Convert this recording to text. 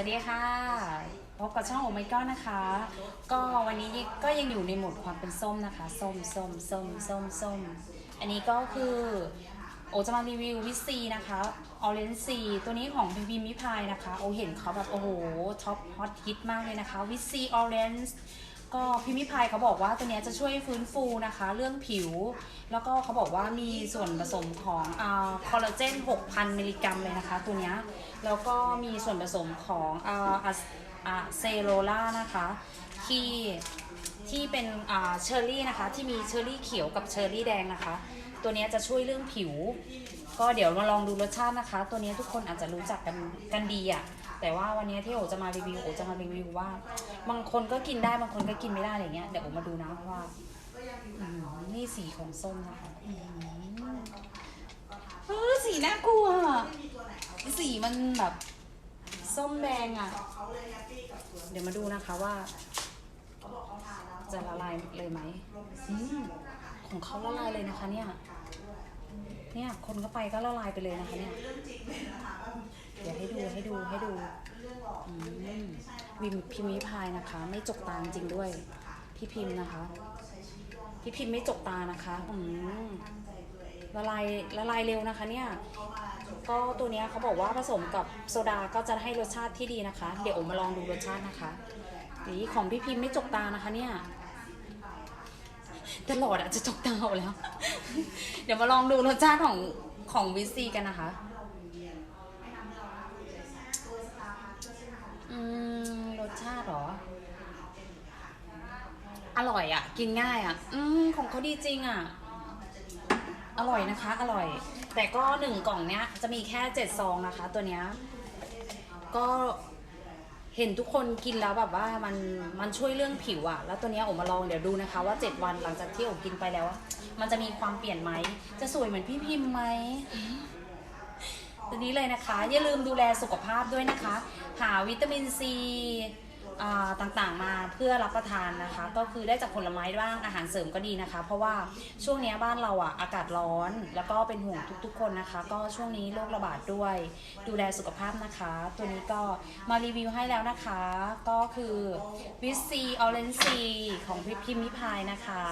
วัสดีค่ะ พบกับช่องโอไมก้านะคะ ก็วันนี้ก็ยังอยู่ในโหมดความเป็นส้มนะคะ ส้มส้มส้มส้มส้ม อันนี้ก็คือ โอจะมารีวิววิซีนะคะออเรนซีตัวนี้ของพิมพิมพิพายนะคะ โอเห็นเขาแบบ โอ้โห ท็อปฮอตฮิตมากเลยนะคะวิซีออเรนซ์ ก็พิมิพายเขาบอกว่าตัวเนี้ยจะช่วยฟื้นฟูนะคะ เรื่องผิว แล้วก็เขาบอกว่ามีส่วนผสมของอาคอลลาเจน 6,000 มิลลิกรัมเลยนะคะ ตัวเนี้ยแล้วก็มีส่วนผสมของอาอะเซโรล่านะคะที่ที่เป็นอ่าเชอร์รี่นะคะ ที่มีเชอร์รี่เขียวกับเชอร์รี่แดงนะคะ ตัวนี้จะช่วยเรื่องผิว ก็เดี๋ยวมาลองดูรสชาตินะคะ ตัวนี้ทุกคนอาจจะรู้จักกันกันดีอะแต่ว่าวันนี้ที่โอจะมารีวิวโอจะมารีวิวว่า บางคนก็กินได้บางคนก็กินไม่ได้อะไรเงี้ยเดี๋ยวโอมาดูนะว่าอนี่สีของส้มนะคะเออสีน่ากลัว สีมันแบบส้มแดงอะ เดี๋ยวมาดูนะคะว่า จะละลายเลยไหมอืมของเขาละลายเลยนะคะเนี่ย เนี่ยคนเข้าไปก็ละลายไปเลยนะคะเนี่ยเดี๋ยวให้ดูให้ดูให้ดูอืมวิมพิมพ์ริพายนะคะ ไม่จกตาจริงด้วย พี่พิมพ์นะคะ พี่พิมพ์ไม่จกตานะคะอืมละลายละลายเร็วนะคะเนี่ย ก็ตัวเนี้ยเขาบอกว่าผสมกับโซดาก็จะให้รสชาติที่ดีนะคะ เดี๋ยวมาลองดูรสชาตินะคะนี่ของพี่พิมพ์ไม่จกตานะคะเนี่ย ตลอดอะจะจกตาเอาแล้ว เดี๋ยวมาลองดูรสชาติของของวิซีกันนะคะอืมรสชาติเหรอ อร่อยอะ กินง่ายอะ อืมของเขาดีจริงอะ อร่อยนะคะ อร่อย แต่ก็หนึ่งกล่องเนี้ย จะมีแค่เจ็ดซองนะคะ ตัวเนี้ย ก็ เห็นทุกคนกินแล้วแบบว่ามันมันช่วยเรื่องผิวอะแล้วตัวเนี้ยโอมาลองเดี๋ยวดูนะคะว่า 7 วันหลังจากที่โอกินไปแล้วอะมันจะมีความเปลี่ยนไหม จะสวยเหมือนพี่พิมพ์ไหมตัวนี้เลยนะคะ อย่าลืมดูแลสุขภาพด้วยนะคะ หาวิตามินซีอ่า ต่างๆมาเพื่อรับประทานนะคะ ก็คือได้จากผลไม้บ้างอาหารเสริมก็ดีนะคะ เพราะว่าช่วงนี้บ้านเราอะอากาศร้อน แล้วก็เป็นห่วงทุกๆ คนนะคะ ก็ช่วงนี้โรคระบาดด้วย ดูแลสุขภาพนะคะ ตัวนี้ก็มารีวิวให้แล้วนะคะ ก็คือวิซีออเรนซีของพิมพิมพิพายนะคะ